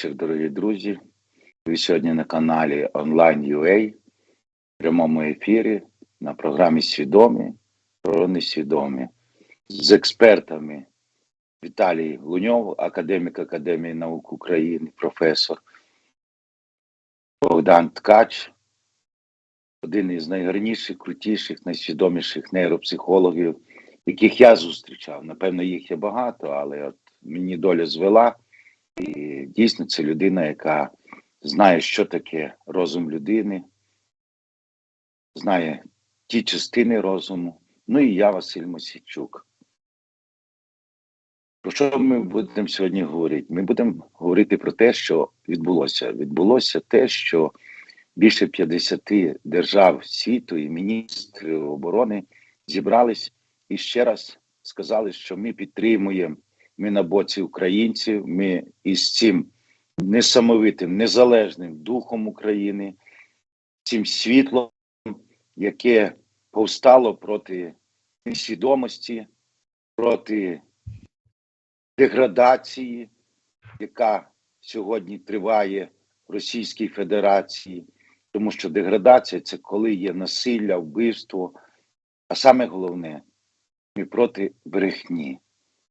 Вечір, дорогі друзі. Ви сьогодні на каналі Online.ua в прямому ефірі на програмі Свідомі про несвідомі з експертами Віталій Луньов, академік Академії наук України, професор Богдан Ткач, один із найгарніших, крутіших, найсвідоміших нейропсихологів, яких я зустрічав. Напевно, їх є багато, але от мені доля звела. І дійсно це людина, яка знає, що таке розум людини, знає ті частини розуму. Ну і я, Василь Мосійчук. Про що ми будемо сьогодні говорити? Ми будемо говорити про те, що відбулося. Відбулося те, що більше 50 держав світу і міністри оборони зібрались і ще раз сказали, що ми підтримуємо ми на боці українців. Ми із цим несамовитим, незалежним духом України, цим світлом, яке повстало проти несвідомості, проти деградації, яка сьогодні триває в Російській Федерації, тому що деградація це коли є насилля, вбивство. А саме головне, ми проти брехні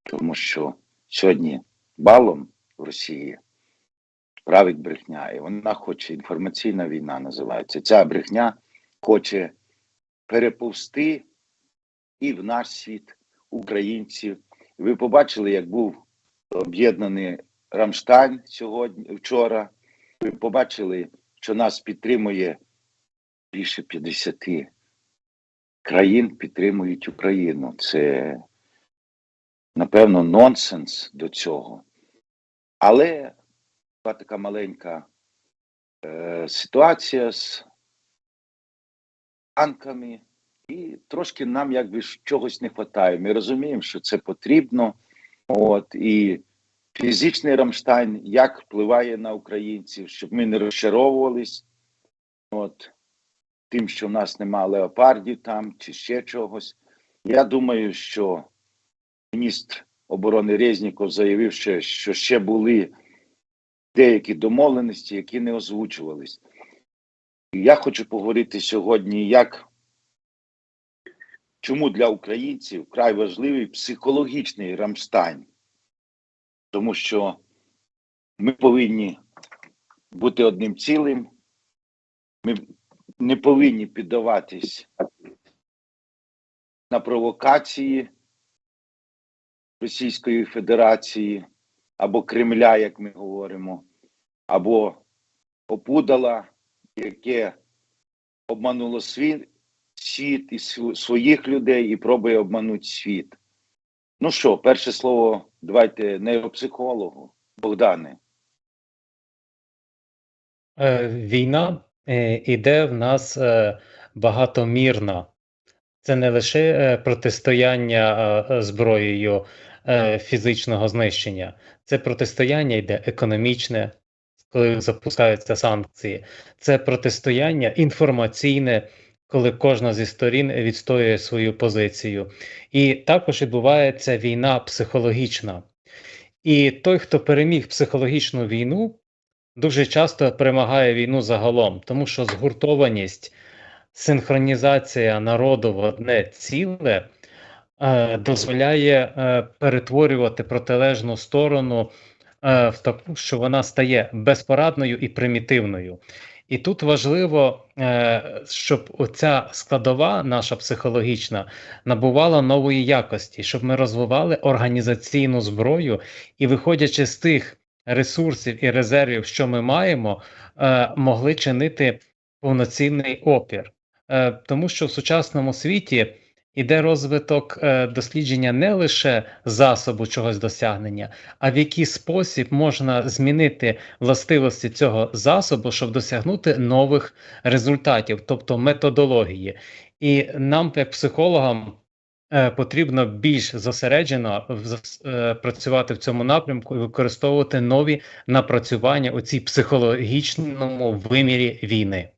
тому що сьогодні балом в Росії править брехня, і вона хоче інформаційна війна називається. Ця брехня хоче переповзти і в наш світ українців. Ви побачили, як був об'єднаний Рамштайн сьогодні вчора. Ви побачили, що нас підтримує більше 50 країн підтримують Україну. Це напевно, нонсенс до цього. Але була така маленька е, ситуація з танками, і трошки нам якби чогось не вистачає. Ми розуміємо, що це потрібно. От, І фізичний Рамштайн як впливає на українців, щоб ми не розчаровувались. От, Тим, що в нас немає леопардів там чи ще чогось. Я думаю, що міністр оборони Резніков заявив, що, ще були деякі домовленості, які не озвучувались. Я хочу поговорити сьогодні, як чому для українців вкрай важливий психологічний Рамштайн, тому що ми повинні бути одним цілим, ми не повинні піддаватись на провокації. Російської Федерації або Кремля, як ми говоримо, або опудала, яке обмануло світ, світ і своїх людей і пробує обманути світ. Ну що, перше слово, давайте нейропсихологу Богдане. Е, війна е, іде в нас е, багатомірна. Це не лише протистояння зброєю фізичного знищення, це протистояння йде економічне, коли запускаються санкції, це протистояння інформаційне, коли кожна зі сторін відстоює свою позицію. І також відбувається війна психологічна. І той, хто переміг психологічну війну, дуже часто перемагає війну загалом, тому що згуртованість, синхронізація народу в одне ціле е, дозволяє е, перетворювати протилежну сторону е, в таку, що вона стає безпорадною і примітивною. І тут важливо, щоб оця складова, наша психологічна, набувала нової якості, щоб ми розвивали організаційну зброю і, виходячи з тих ресурсів і резервів, що ми маємо, могли чинити повноцінний опір. Тому що в сучасному світі іде розвиток е, дослідження не лише засобу чогось досягнення, а в який спосіб можна змінити властивості цього засобу, щоб досягнути нових результатів, тобто методології. І нам, як психологам, е, потрібно більш зосереджено працювати в цьому напрямку і використовувати нові напрацювання у цій психологічному вимірі війни.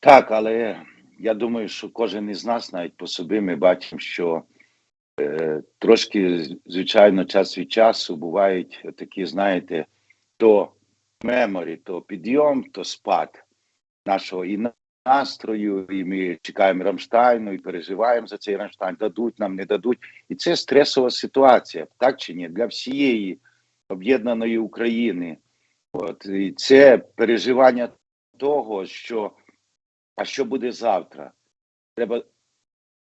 Так, але я думаю, що кожен із нас, навіть по собі, ми бачимо, що Е, Трошки, звичайно, час від часу бувають такі, знаєте, то меморі, то підйом, то спад нашого і настрою, і ми чекаємо Рамштайну, і переживаємо за цей Рамштайн, дадуть нам, не дадуть. І це стресова ситуація, так чи ні? Для всієї об'єднаної України. От і це переживання того, що а що буде завтра? Треба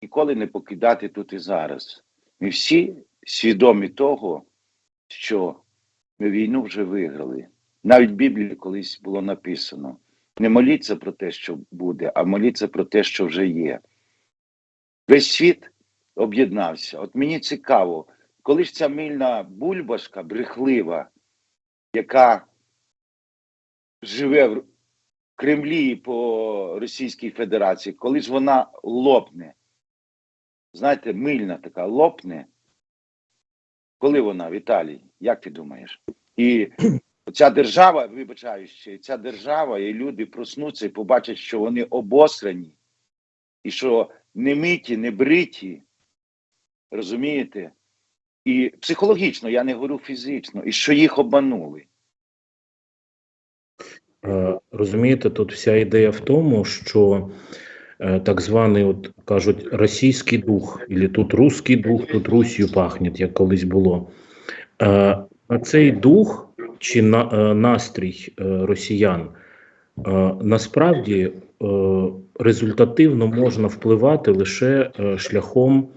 ніколи не покидати тут і зараз. Ми всі свідомі того, що ми війну вже виграли. Навіть в Біблії колись було написано: не моліться про те, що буде, а моліться про те, що вже є. Весь світ об'єднався. От мені цікаво, коли ж ця мильна бульбашка брехлива, яка живе Кремлі по Російській Федерації, коли ж вона лопне, знаєте, мильна така лопне, коли вона, Віталій, як ти думаєш? І ця держава, вибачаючи, ця держава і люди проснуться і побачать, що вони обосрані, і що не миті, не бриті, розумієте? І психологічно, я не говорю фізично, і що їх обманули. Розумієте, тут вся ідея в тому, що е, так званий, от кажуть, російський дух, або тут русський дух, тут Русію пахнет, як колись було. Е, А цей дух чи на, е, настрій е, росіян е, насправді е, результативно можна впливати лише е, шляхом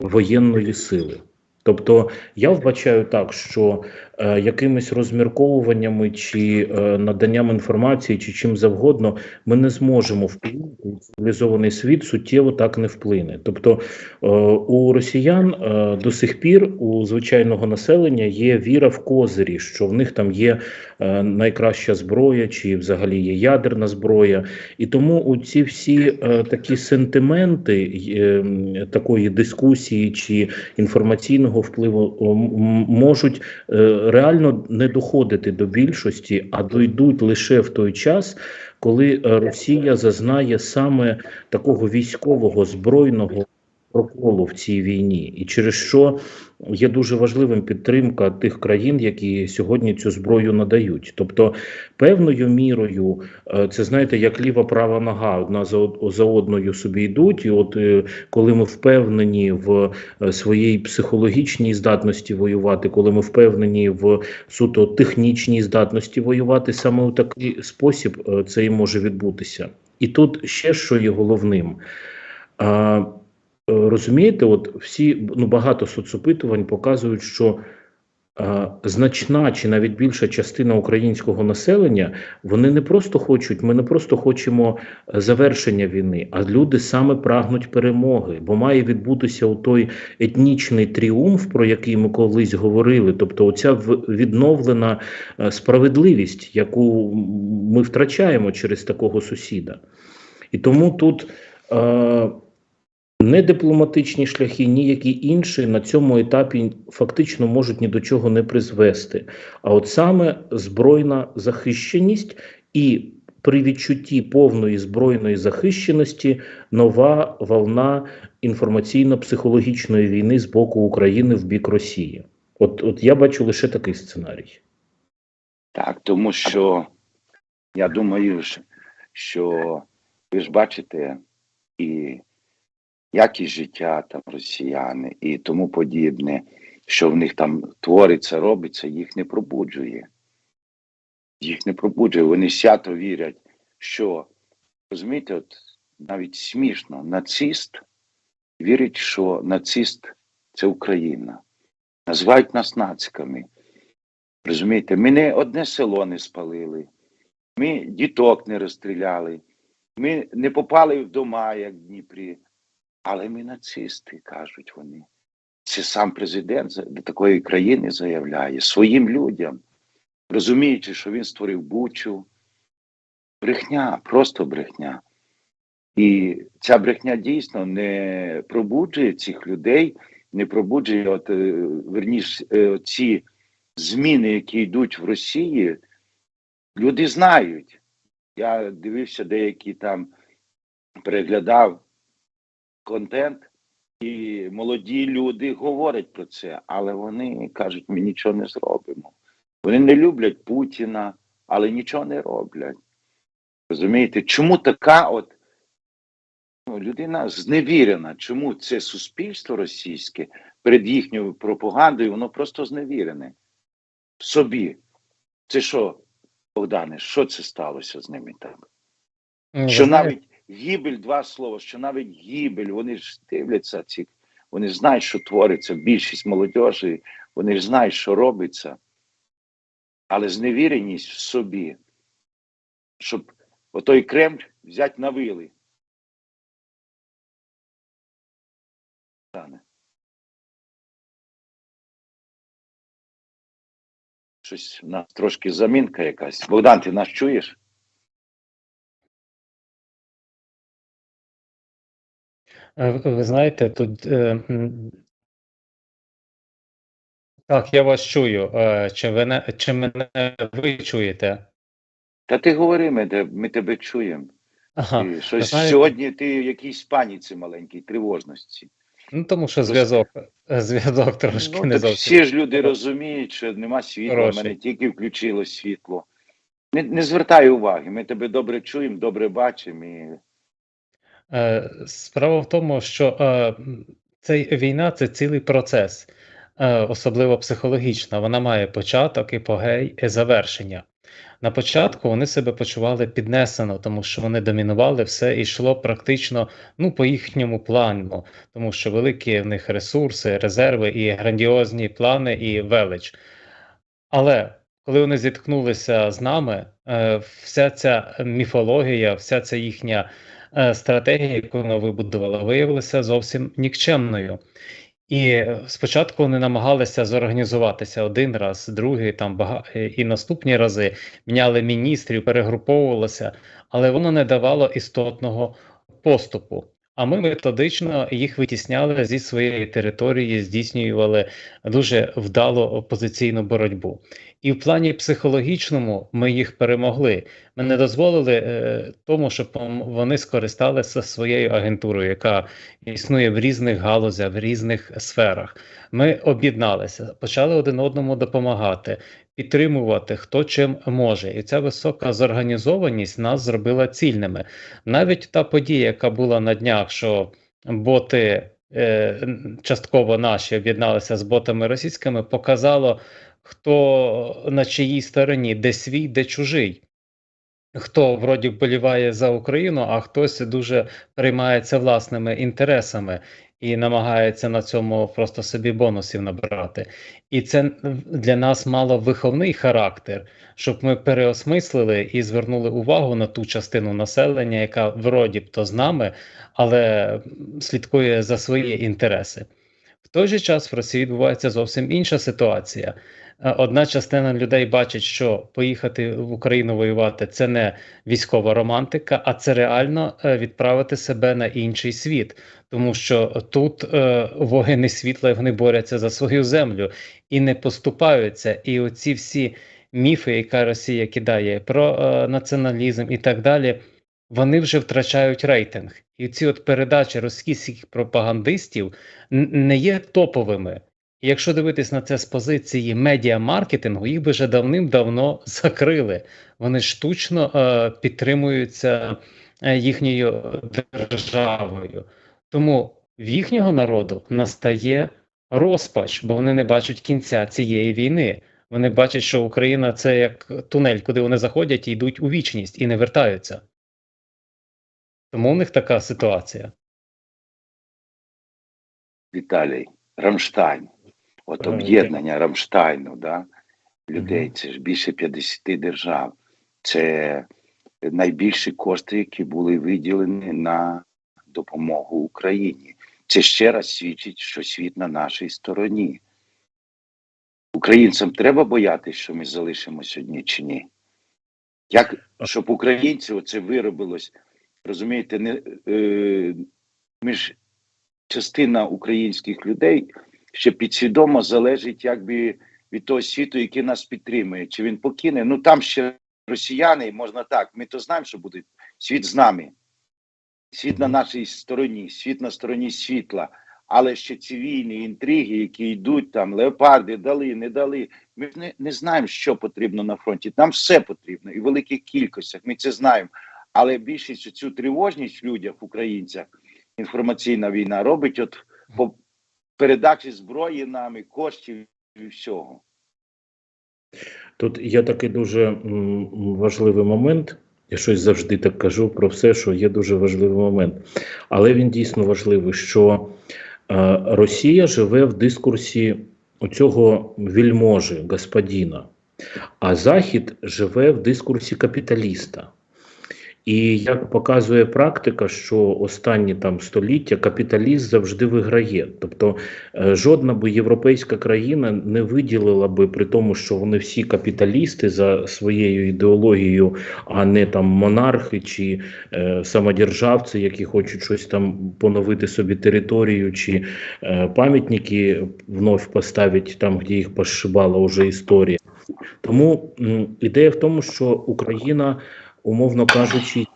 воєнної сили. Тобто я вбачаю так, що якимись розмірковуваннями чи е, наданням інформації, чи чим завгодно, ми не зможемо вплинути цивілізований світ суттєво так не вплине. Тобто е, у росіян е, до сих пір у звичайного населення є віра в козирі, що в них там є е, найкраща зброя, чи взагалі є ядерна зброя. І тому у ці всі е, такі сентименти е, такої дискусії чи інформаційного впливу можуть е, реально не доходити до більшості, а дойдуть лише в той час, коли е, Росія зазнає саме такого військового збройного проколу в цій війні, і через що є дуже важливим підтримка тих країн, які сьогодні цю зброю надають. Тобто, певною мірою, е, це знаєте, як ліва права нога одна за за одною собі йдуть, і от е, коли ми впевнені в е, своїй психологічній здатності воювати, коли ми впевнені в суто технічній здатності воювати, саме у такий спосіб це і може відбутися. І тут ще що є головним. Е, розумієте, от всі ну багато соцопитувань показують, що е, значна чи навіть більша частина українського населення вони не просто хочуть, ми не просто хочемо е, завершення війни, а люди саме прагнуть перемоги, бо має відбутися у той етнічний тріумф, про який ми колись говорили. Тобто, оця відновлена е, справедливість, яку ми втрачаємо через такого сусіда. І тому тут. Е, не дипломатичні шляхи, ніякі інші на цьому етапі фактично можуть ні до чого не призвести. А от саме збройна захищеність і при відчутті повної збройної захищеності нова волна інформаційно-психологічної війни з боку України в бік Росії. От, от я бачу лише такий сценарій. Так, тому що я думаю, що- ви ж бачите і якість життя там росіяни і тому подібне, що в них там твориться, робиться, їх не пробуджує. Їх не пробуджує. Вони свято вірять, що розумієте, от навіть смішно, нацист вірить, що нацист це Україна. Називають нас нациками. Розумієте, ми не одне село не спалили, ми діток не розстріляли, ми не попали в дома, як в Дніпрі, але ми нацисти, кажуть вони. Це сам президент до такої країни заявляє своїм людям, розуміючи, що він створив бучу. Брехня, просто брехня. І ця брехня дійсно не пробуджує цих людей, не пробуджує, от, е, верніш, е, ці зміни, які йдуть в Росії, люди знають. Я дивився деякі там, переглядав контент І молоді люди говорять про це, але вони кажуть, ми нічого не зробимо. Вони не люблять Путіна, але нічого не роблять. Розумієте, чому така от ну, людина зневірена? Чому це суспільство російське перед їхньою пропагандою, воно просто зневірене в собі? Це що, Богдане, що це сталося з ними так? Що навіть гибель, два слова, що навіть гибель, вони ж дивляться ці, вони знають, що твориться, більшість молодежі, вони ж знають, що робиться. Але зневіреність в собі, щоб отой Кремль взяти на вили. Щось у нас трошки замінка якась. Богдан, ти нас чуєш? Ви- ви знаєте, тут. е, Так, я вас чую. Е, Чи, ви не, чи мене ви чуєте? Та ти говори, ми, ми тебе чуємо. Ага. Щось знаєте- сьогодні ти в якійсь паніці маленькій, тривожності. Ну тому що зв'язок зв'язок трошки ну, не зовсім. всі ж люди розуміють, що нема світла, в Хороший. мене тільки включило світло. Не, не звертай уваги, ми тебе добре чуємо, добре бачимо. І... Е, Справа в тому, що е, цей війна це цілий процес, е, особливо психологічна. Вона має початок, епогей і завершення. На початку вони себе почували піднесено, тому що вони домінували, все і йшло практично ну, по їхньому плану, тому що великі в них ресурси, резерви і грандіозні плани і велич. Але коли вони зіткнулися з нами, вся ця міфологія, вся ця їхня стратегія, яку вона вибудувала, виявилася зовсім нікчемною. І е, спочатку вони намагалися зорганізуватися один раз, другий, там бага... е, і наступні рази міняли міністрів, перегруповувалися, але воно не давало істотного поступу. А ми методично їх витісняли зі своєї території, здійснювали дуже вдало опозиційну боротьбу. І в плані психологічному ми їх перемогли. Ми не дозволили е, тому, щоб вони скористалися своєю агентурою, яка існує в різних галузях, в різних сферах. Ми об'єдналися, почали один одному допомагати, підтримувати хто чим може. І ця висока зорганізованість нас зробила цільними. Навіть та подія, яка була на днях, що боти е, частково наші об'єдналися з ботами російськими, показало, хто на чиїй стороні, де свій, де чужий. Хто вроді вболіває за Україну, а хтось дуже переймається власними інтересами і намагається на цьому просто собі бонусів набрати. І це для нас мало виховний характер, щоб ми переосмислили і звернули увагу на ту частину населення, яка вроді б то з нами, але слідкує за свої інтереси. В той же час в Росії відбувається зовсім інша ситуація. Е, Одна частина людей бачить, що поїхати в Україну воювати це не військова романтика, а це реально е, відправити себе на інший світ, тому що тут е, воїни світла вони борються за свою землю і не поступаються. І оці всі міфи, яка Росія кидає про е, націоналізм і так далі, вони вже втрачають рейтинг. І ці от передачі російських пропагандистів не є топовими. Якщо дивитись на це з позиції медіа-маркетингу, їх би вже давним-давно закрили. Вони штучно е, підтримуються е, їхньою державою. Тому в їхнього народу настає розпач, бо вони не бачать кінця цієї війни. Вони бачать, що Україна це як тунель, куди вони заходять і йдуть у вічність і не вертаються. Тому у них така ситуація. Віталій, Рамштайн. От об'єднання Рамштайну, да, людей, це ж більше 50 держав. Це найбільші кошти, які були виділені на допомогу Україні. Це ще раз свідчить, що світ на нашій стороні. Українцям треба боятися, що ми залишимося одні чи ні? Як щоб українці оце виробилось, розумієте, не, е, ми ж частина українських людей ще підсвідомо залежить якби від того світу, який нас підтримує. Чи він покине? Ну там ще росіяни, можна так. Ми то знаємо, що буде світ з нами, світ на нашій стороні, світ на стороні світла. Але ще ці війни, інтриги, які йдуть там, леопарди дали, не дали. Ми не, не знаємо, що потрібно на фронті. Нам все потрібно і в великих кількостях. Ми це знаємо. Але більшість цю тривожність в людях, українцях, інформаційна війна робить от передачі зброї нам і коштів і всього. Тут є такий дуже важливий момент. Я щось завжди так кажу про все, що є дуже важливий момент. Але він дійсно важливий, що е, Росія живе в дискурсі оцього вільможі, господіна, а Захід живе в дискурсі капіталіста. І як показує практика, що останні там століття капіталіст завжди виграє. Тобто е, жодна би європейська країна не виділила би при тому, що вони всі капіталісти за своєю ідеологією, а не там монархи чи е, самодержавці, які хочуть щось там поновити собі територію, чи е, пам'ятники вновь поставити там, де їх пошибала вже історія. Тому м, ідея в тому, що Україна умовно кажучи,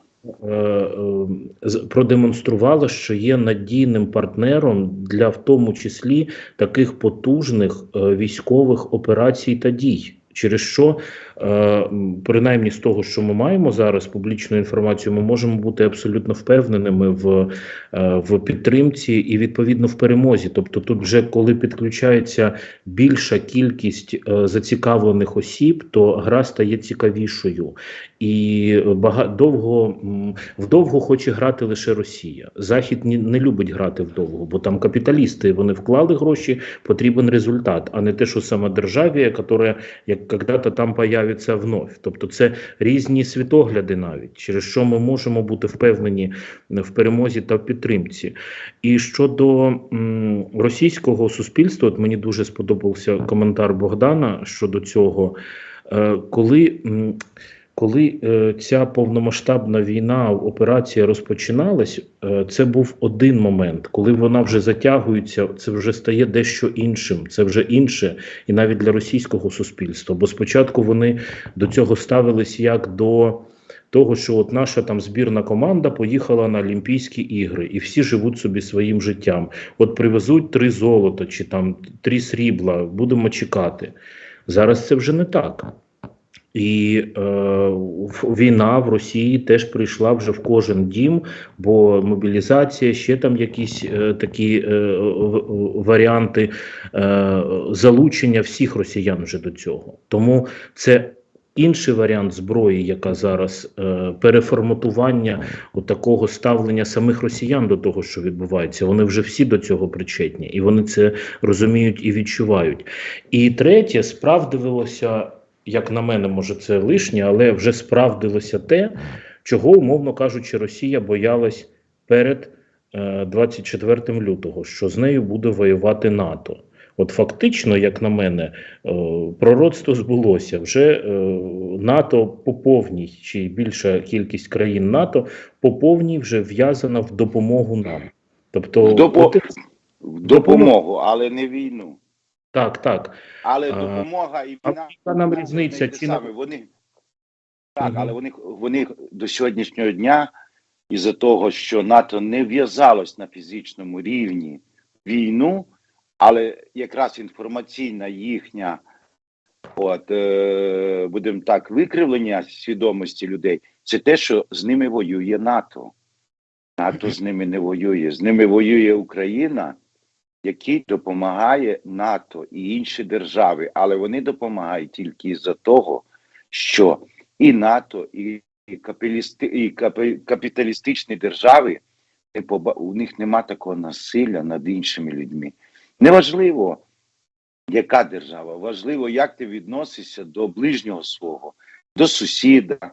е, е, продемонструвала, що є надійним партнером для в тому числі таких потужних е, військових операцій та дій. Через що, принаймні з того, що ми маємо зараз публічну інформацію, ми можемо бути абсолютно впевненими в, е, в підтримці і відповідно в перемозі. Тобто, тут вже коли підключається більша кількість е, зацікавлених осіб, то гра стає цікавішою. І довго вдовго хоче грати лише Росія. Захід не любить грати вдовго, бо там капіталісти вони вклали гроші, потрібен результат, а не те, що сама державі, яка як когда-то там появиться вновь. Тобто це різні світогляди, навіть через що ми можемо бути впевнені в перемозі та в підтримці. І щодо м, російського суспільства, от мені дуже сподобався коментар Богдана щодо цього, е, коли. м, коли е, ця повномасштабна війна, операція розпочиналась, е, це був один момент. Коли вона вже затягується, це вже стає дещо іншим. Це вже інше, і навіть для російського суспільства. Бо спочатку вони до цього ставились як до того, що от наша там збірна команда поїхала на Олімпійські ігри, і всі живуть собі своїм життям. От привезуть три золота чи там три срібла, будемо чекати. Зараз це вже не так. І е, війна в Росії теж прийшла вже в кожен дім, бо мобілізація, ще там якісь е, такі е, варіанти е, залучення всіх росіян вже до цього. Тому це інший варіант зброї, яка зараз е, переформатування такого ставлення самих росіян до того, що відбувається. Вони вже всі до цього причетні, і вони це розуміють і відчувають. І третє, справдилося, як на мене, може, це лишнє, але вже справдилося те, чого, умовно кажучи, Росія боялась перед е, 24 лютого, що з нею буде воювати НАТО. От фактично, як на мене, е, пророцтво збулося. Вже е, НАТО по повній, чи більша кількість країн НАТО по повній вже в'язана в допомогу нам. Тобто, В, допо... от- в допомогу, але не війну. Так, так. Але допомога і а війна яка нам різниця, на- саме. Вони так, Мгм. але вони, вони до сьогоднішнього дня, із-за того, що НАТО не в'язалось на фізичному рівні війну, але якраз інформаційна їхня, от е, будемо так, викривлення свідомості людей, це те, що з ними воює НАТО. НАТО з ними не воює. З ними воює Україна, який допомагає НАТО і інші держави, але вони допомагають тільки з-за того, що і НАТО, і, і, капіталістичні держави у них нема такого насилля над іншими людьми. Неважливо, яка держава, важливо, як ти відносишся до ближнього свого, до сусіда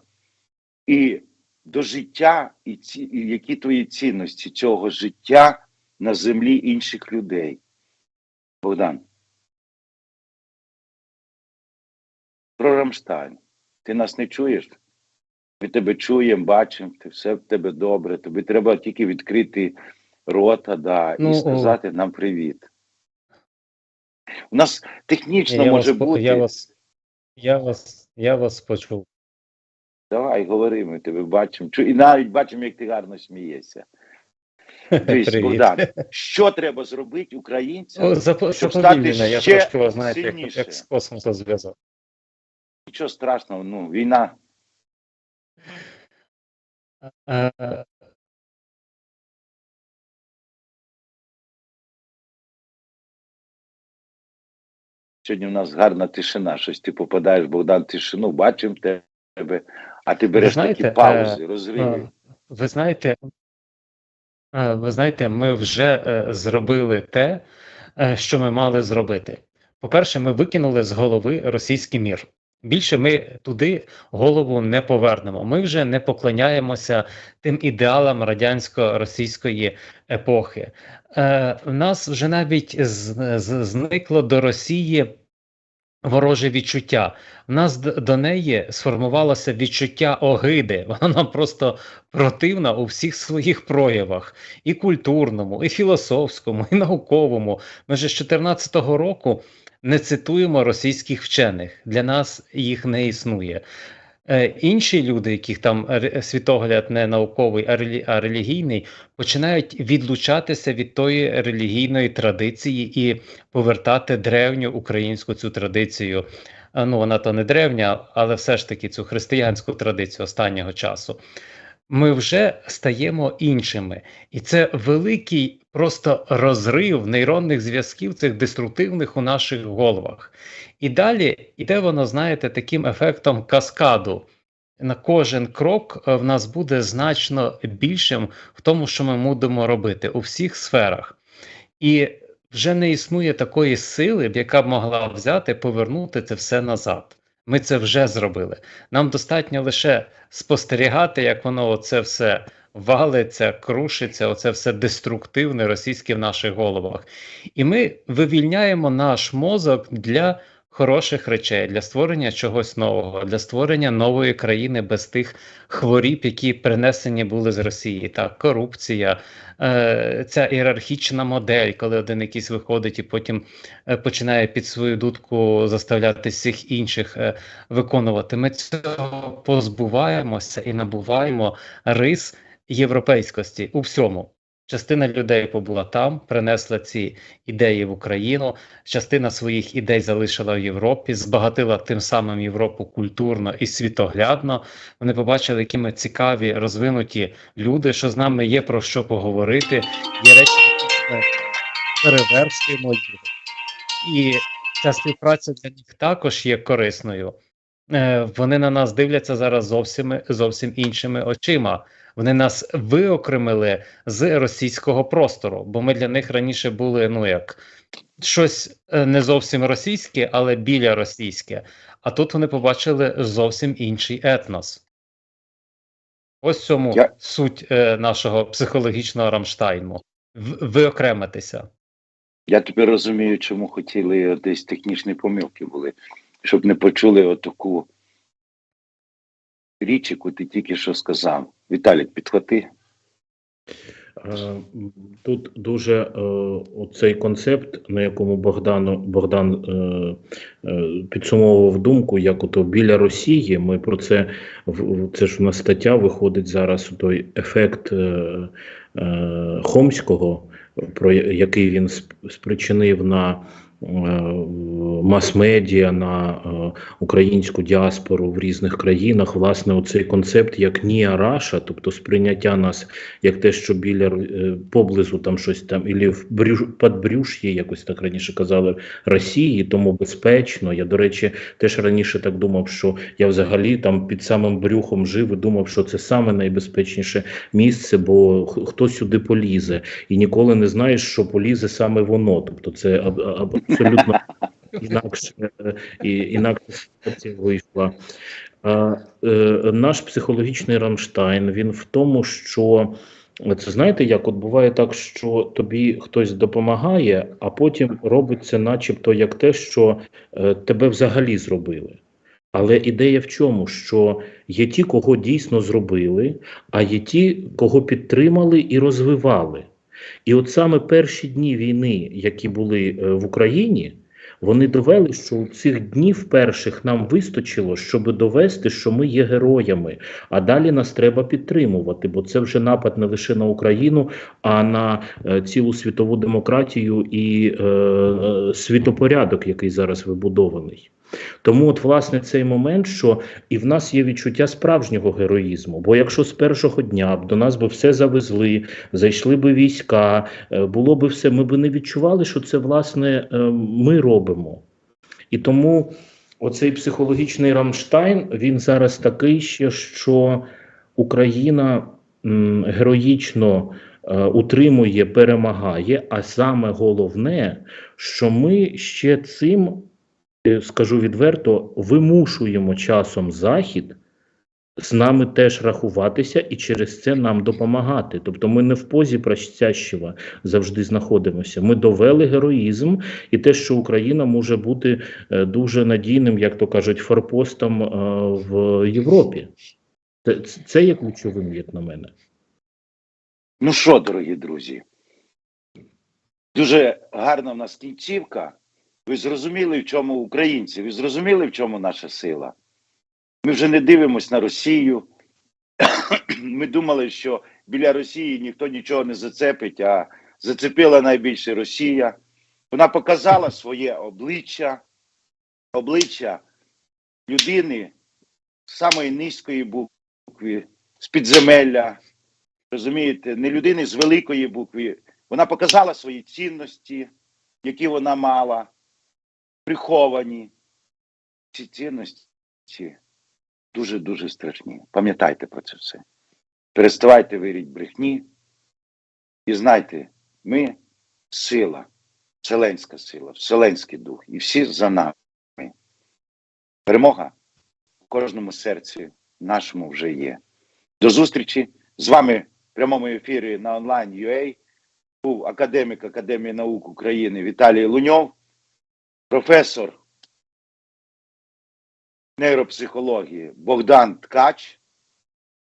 і до життя, і, ці, і які твої цінності цього життя на землі інших людей. Богдан. Про Рамштайн. Ти нас не чуєш? Ми тебе чуємо, бачимо, ти все в тебе добре. Тобі треба тільки відкрити рота да, Ну, і о. сказати нам привіт. У нас технічно Я може вас, бути. я вас, я вас, я вас почув. Давай, говори, ми тебе бачимо. І навіть бачимо, як ти гарно смієшся. Тобто, Богдан, що треба зробити українцям? О, зап- щоб стати я ще трошки вас знаєте, як, з космосу зв'язав. Нічого страшного, ну війна. Е, Сьогодні в нас гарна тишина. Щось ти попадаєш, Богдан, тишину, бачимо тебе, а ти береш знаєте, такі паузи, е, розриви. Е, Ви знаєте, е, ви знаєте, ми вже е, зробили те, е, що ми мали зробити. По-перше, ми викинули з голови російський мір. Більше ми туди голову не повернемо. Ми вже не поклоняємося тим ідеалам радянсько-російської епохи. Е, в нас вже навіть з, зникло до Росії вороже відчуття. В нас до неї сформувалося відчуття огиди. Вона нам просто противна у всіх своїх проявах: і культурному, і філософському, і науковому. Ми ж з 2014 року не цитуємо російських вчених. Для нас їх не існує. Е, інші люди, яких там світогляд не науковий, а, релі, а релігійний, починають відлучатися від тої релігійної традиції і повертати древню українську цю традицію. Ну, вона то не древня, але все ж таки цю християнську традицію останнього часу. Ми вже стаємо іншими, і це великий просто розрив нейронних зв'язків цих деструктивних у наших головах. І далі іде воно, знаєте, таким ефектом каскаду. На кожен крок е, в нас буде значно більшим в тому, що ми будемо робити у всіх сферах. І вже не існує такої сили, яка б могла взяти, повернути це все назад. Ми це вже зробили. Нам достатньо лише спостерігати, як воно оце все валиться, крушиться, оце все деструктивне російське в наших головах. І ми вивільняємо наш мозок для хороших речей, для створення чогось нового, для створення нової країни без тих хворіб, які принесені були з Росії. Так, корупція, е, ця ієрархічна модель, коли один якийсь виходить і потім е, починає під свою дудку заставляти всіх інших е, виконувати. Ми цього позбуваємося і набуваємо рис європейськості у всьому. Частина людей побула там, принесла ці ідеї в Україну. Частина своїх ідей залишила в Європі, збагатила тим самим Європу культурно і світоглядно. Вони побачили, які ми цікаві, розвинуті люди, що з нами є про що поговорити. Є речі, які ми. І ця співпраця для них також є корисною. Е, Вони на нас дивляться зараз зовсім, зовсім іншими очима. Вони нас виокремили з російського простору, бо ми для них раніше були ну як щось е, не зовсім російське, але біля російське. А тут вони побачили зовсім інший етнос. Ось цьому Я- суть е, нашого психологічного Рамштайну. Виокремитися. Я тепер розумію, чому хотіли десь технічні помилки були, щоб не почули отаку річ, яку ти тільки що сказав. Віталік, підхвати. Е, Тут дуже е, оцей концепт, на якому Богдан, Богдан е, підсумовував думку, як ото біля Росії. Ми про це це ж у нас стаття виходить зараз. Той ефект Хомського, про який він спричинив на мас-медіа, на е, українську діаспору в різних країнах. Власне, оцей концепт як Ніа Раша, тобто сприйняття нас як те, що біля е, поблизу там щось там, і в брюш, підбрюш'ї, якось так раніше казали, Росії, тому безпечно. Я, до речі, теж раніше так думав, що я взагалі там під самим брюхом жив і думав, що це саме найбезпечніше місце, бо хто сюди полізе, і ніколи не знаєш, що полізе саме воно. Тобто це аб- аб- абсолютно інакше, е, інакше ситуація вийшла. Е, наш психологічний Рамштайн він в тому, що це знаєте, як от буває так, що тобі хтось допомагає, а потім робиться, начебто, як те, що е, тебе взагалі зробили. Але ідея в чому? Що є ті, кого дійсно зробили, а є ті, кого підтримали і розвивали. І от саме перші дні війни, які були е, в Україні, Вони довели, що у цих днів перших нам вистачило, щоб довести, що ми є героями. А далі нас треба підтримувати, бо це вже напад не лише на Україну, а на е, цілу світову демократію і е, е, світопорядок, який зараз вибудований. Тому, от, власне, цей момент, що і в нас є відчуття справжнього героїзму. Бо якщо з першого дня б до нас би все завезли, зайшли би війська, е, було би все, ми б не відчували, що це власне е, ми робимо. І тому оцей психологічний Рамштайн він зараз такий ще, що Україна героїчно е, утримує, перемагає. А саме головне, що ми ще цим, скажу відверто, вимушуємо часом Захід з нами теж рахуватися і через це нам допомагати. Тобто ми не в позі пращащева завжди знаходимося. Ми довели героїзм і те, що Україна може бути е, дуже надійним, як то кажуть, форпостом е, в Європі. Це, це є ключовим, як на мене. Ну що, дорогі друзі, дуже гарна в нас кінцівка. Ви зрозуміли, в чому українці, ви зрозуміли, в чому наша сила. Ми вже не дивимося на Росію. Ми думали, що біля Росії ніхто нічого не зацепить, а зацепила найбільше Росія. Вона показала своє обличчя, обличчя людини самої низької букви, з підземелля, розумієте, не людини з великої букви. Вона показала свої цінності, які вона мала, приховані. Ці цінності дуже-дуже страшні. Пам'ятайте про це все. Переставайте вірити брехні. І знайте, ми сила, вселенська сила, вселенський дух, і всі за нами. Перемога в кожному серці нашому вже є. До зустрічі з вами в прямому ефірі на онлайн UA був академік Академії наук України Віталій Луньов, професор нейропсихології Богдан Ткач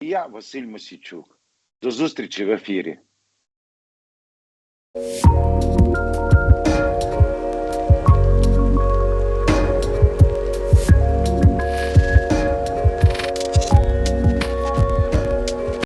і я, Василь Мосійчук. До зустрічі в ефірі.